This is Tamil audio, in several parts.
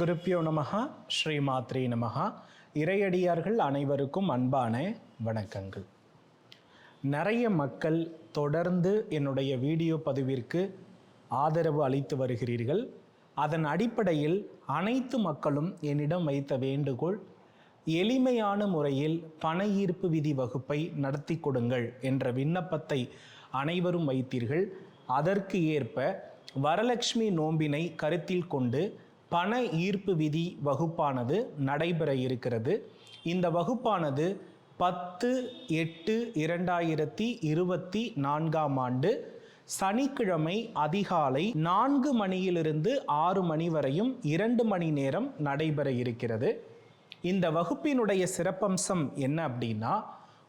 குருப்பியோ நமகா ஸ்ரீ மாத்ரே நமகா இறையடியார்கள் அனைவருக்கும் அன்பான வணக்கங்கள். நிறைய மக்கள் தொடர்ந்து என்னுடைய வீடியோ பதிவிற்கு ஆதரவு அளித்து வருகிறீர்கள். அதன் அடிப்படையில் அனைத்து மக்களும் என்னிடம் வைத்த வேண்டுகோள் எளிமையான முறையில் பண ஈர்ப்பு விதி வகுப்பை நடத்தி கொடுங்கள் என்ற விண்ணப்பத்தை அனைவரும் வைத்தீர்கள். அதற்கு ஏற்ப வரலட்சுமி நோம்பினை கருத்தில் கொண்டு பண ஈர்ப்பு விதி வகுப்பானது நடைபெற இருக்கிறது. இந்த வகுப்பானது பத்து எட்டு இரண்டாயிரத்தி இருபத்தி நான்காம் ஆண்டு சனிக்கிழமை அதிகாலை நான்கு மணியிலிருந்து ஆறு மணி வரையும் இரண்டு மணி நேரம் நடைபெற இருக்கிறது. இந்த வகுப்பினுடைய சிறப்பம்சம் என்ன அப்படின்னா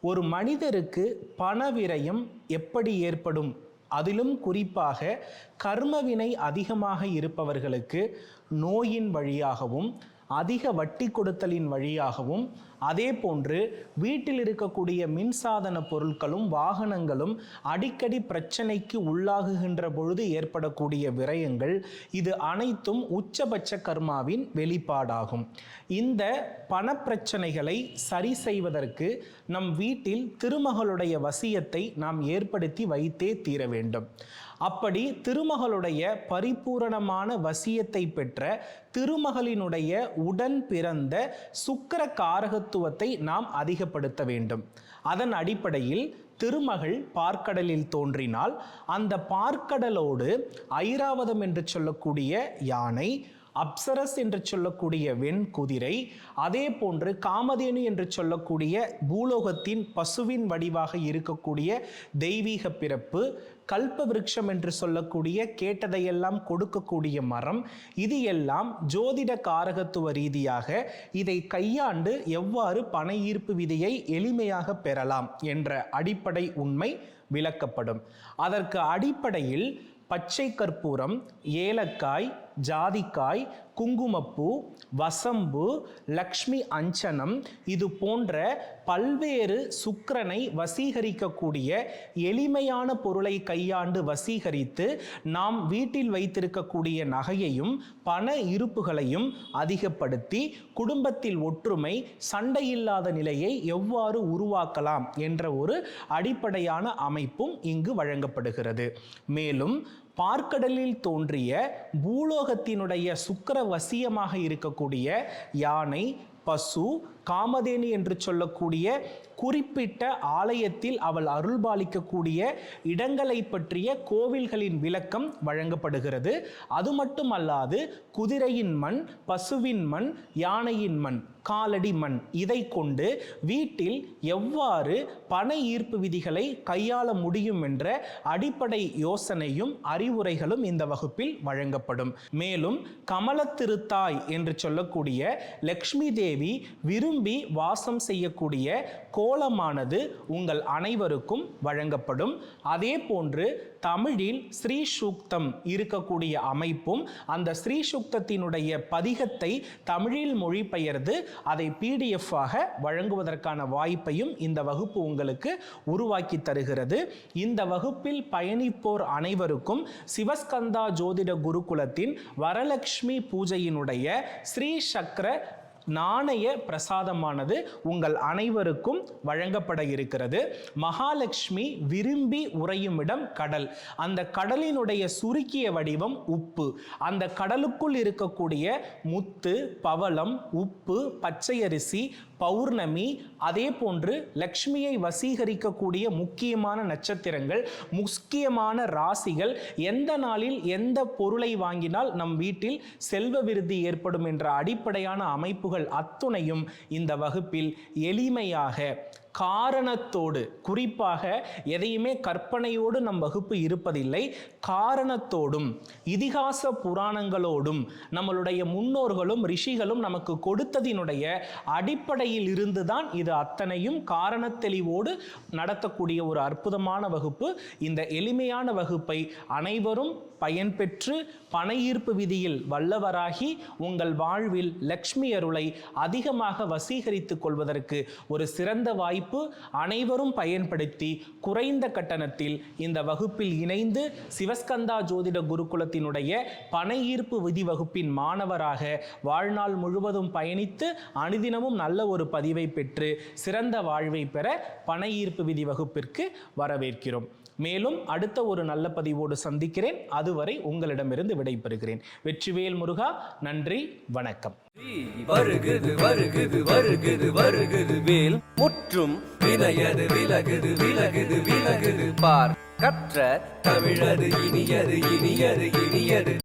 ஒரு மனிதருக்கு பண விரயம் எப்படி ஏற்படும் அதிலும் குறிப்பாக கர்மவினை அதிகமாக இருப்பவர்களுக்கு நோயின் வழியாகவும் அதிக வட்டி கொடுத்தலின் வழியாகவும் அதே போன்று வீட்டில் இருக்கக்கூடிய மின்சாதன பொருட்களும் வாகனங்களும் அடிக்கடி பிரச்சனைக்கு உள்ளாகுகின்ற பொழுது ஏற்படக்கூடிய விரயங்கள் இது அனைத்தும் உச்சபட்ச கர்மாவின் வெளிப்பாடாகும். இந்த பணப்பிரச்சனைகளை சரி செய்வதற்கு நம் வீட்டில் திருமகளுடைய வசியத்தை நாம் ஏற்படுத்தி வைத்தே தீர வேண்டும். அப்படி திருமகளுடைய பரிபூரணமான வசியத்தை பெற்ற திருமகளினுடைய உடன் பிறந்த சுக்கர மகத்துவத்தை நாம் அதிகப்படுத்த வேண்டும். அதன் அடிப்படையில் திருமகள் பார்க்கடலில் தோன்றினால் அந்த பார்க்கடலோடு ஐராவதம் என்று சொல்லக்கூடிய யானை அப்சரஸ் என்று சொல்லக்கூடிய வெண் குதிரை அதே போன்று காமதேனு என்று சொல்லக்கூடிய பூலோகத்தின் பசுவின் வடிவாக இருக்கக்கூடிய தெய்வீக பிறப்பு கல்ப விருட்சம் என்று சொல்லக்கூடிய கேட்டதையெல்லாம் கொடுக்கக்கூடிய மரம் இது எல்லாம் ஜோதிட காரகத்துவ ரீதியாக இதை கையாண்டு எவ்வாறு பண ஈர்ப்பு விதியை எளிமையாக பெறலாம் என்ற அடிப்படை உண்மை விளக்கப்படும். அதற்கு அடிப்படையில் பச்சை கற்பூரம் ஏலக்காய் ஜாதிக்காய் குங்குமப்பூ வசம்பு லக்ஷ்மி அஞ்சனம் இது போன்ற பல்வேறு சுக்கரனை வசீகரிக்கக்கூடிய எளிமையான பொருளை கையாண்டு வசீகரித்து நாம் வீட்டில் வைத்திருக்கக்கூடிய நகையையும் பண இருப்புகளையும் அதிகப்படுத்தி குடும்பத்தில் ஒற்றுமை சண்டையில்லாத நிலையை எவ்வாறு உருவாக்கலாம் என்ற ஒரு அடிப்படையான அமைப்பும் இங்கு வழங்கப்படுகிறது. மேலும் பார்க்கடலில் தோன்றிய பூலோகத்தினுடைய சுக்கர வசியமாக இருக்கக்கூடிய யானை பசு காமதேனி என்று சொல்லக்கூடிய குறிப்பிட்ட ஆலயத்தில் அவள் அருள்பாலிக்கக்கூடிய இடங்களை பற்றிய கோவில்களின் விளக்கம் வழங்கப்படுகிறது. அது மட்டுமல்லாது குதிரையின் மண் பசுவின் மண் யானையின் மண் காலடி மண் இதை கொண்டு வீட்டில் எவ்வாறு பண ஈர்ப்பு விதிகளை கையாள முடியும் என்ற அடிப்படை யோசனையும் அறிவுரைகளும் இந்த வகுப்பில் வழங்கப்படும். மேலும் கமலத்திருத்தாய் என்று சொல்லக்கூடிய லக்ஷ்மி தேவி விரும்பி வாசம் செய்யக்கூடிய கோலமானது உங்கள் அனைவருக்கும் வழங்கப்படும். அதே போன்று தமிழில் ஸ்ரீ சூக்தம் இருக்கக்கூடிய அமைப்பும் அந்த ஸ்ரீ சூக்தத்தினுடைய பதிகத்தை தமிழில் மொழிபெயர்ந்து அதை பிடிஎஃப் ஆக வழங்குவதற்கான வாய்ப்பையும் இந்த வகுப்பு உங்களுக்கு உருவாக்கி தருகிறது. இந்த வகுப்பில் பயணிப்போர் அனைவருக்கும் சிவஸ்கந்தா ஜோதிட குருகுலத்தின் வரலட்சுமி பூஜையினுடைய ஸ்ரீ சக்கர நாணய பிரசாதமானது உங்கள் அனைவருக்கும் வழங்கப்பட இருக்கிறது. மகாலட்சுமி விரும்பி உறையும் இடம் கடல். அந்த கடலினுடைய சுருக்கிய வடிவம் உப்பு. அந்த கடலுக்குள் இருக்கக்கூடிய முத்து பவளம் உப்பு பச்சையரிசி பௌர்ணமி அதே போன்று லக்ஷ்மியை வசீகரிக்கக்கூடிய முக்கியமான நட்சத்திரங்கள் முக்கியமான ராசிகள் எந்த நாளில் எந்த பொருளை வாங்கினால் நம் வீட்டில் செல்வ விருதி ஏற்படும் என்ற அடிப்படையான அமைப்புகள் அத்துணையும் இந்த வகுப்பில் எளிமையாக காரணத்தோடு குறிப்பாக எதையுமே கற்பனையோடு நம் வகுப்பு இருப்பதில்லை காரணத்தோடும் இதிகாச புராணங்களோடும் நம்மளுடைய முன்னோர்களும் ரிஷிகளும் நமக்கு கொடுத்ததினுடைய அடிப்படையில் இருந்துதான் இது அத்தனையும் காரணத்தெளிவோடு நடத்தக்கூடிய ஒரு அற்புதமான வகுப்பு. இந்த எளிமையான வகுப்பை அனைவரும் பயன்பெற்று பண ஈர்ப்பு விதியில் வல்லவராகி உங்கள் வாழ்வில் லக்ஷ்மி அருளை அதிகமாக வசீகரித்துக் கொள்வதற்கு ஒரு சிறந்த வாய்ப்பு வாய்ப்பு அனைவரும் பயன்படுத்தி குறைந்த கட்டணத்தில் இந்த வகுப்பில் இணைந்து சிவஸ்கந்தா ஜோதிட குருகுலத்தினுடைய பண ஈர்ப்பு விதி வகுப்பின் மாணவராக வாழ்நாள் முழுவதும் பயணித்து அனுதினமும் நல்ல ஒரு பதிவை பெற்று சிறந்த வாழ்வை பெற பண ஈர்ப்பு விதி வகுப்பிற்கு வரவேற்கிறோம். மேலும் அடுத்த ஒரு நல்ல பதிவோடு சந்திக்கிறேன். அதுவரை உங்களிடமிருந்து விடைபெறுகிறேன். வெற்றிவேல் முருகா நன்றி வணக்கம். வருகுது வருகுது வருகுது வருகுது வேல் முற்றும் வினையது விலகுது விலகுது விலகுது. பார் கற்ற தமிழது இனியது இனியது இனியது.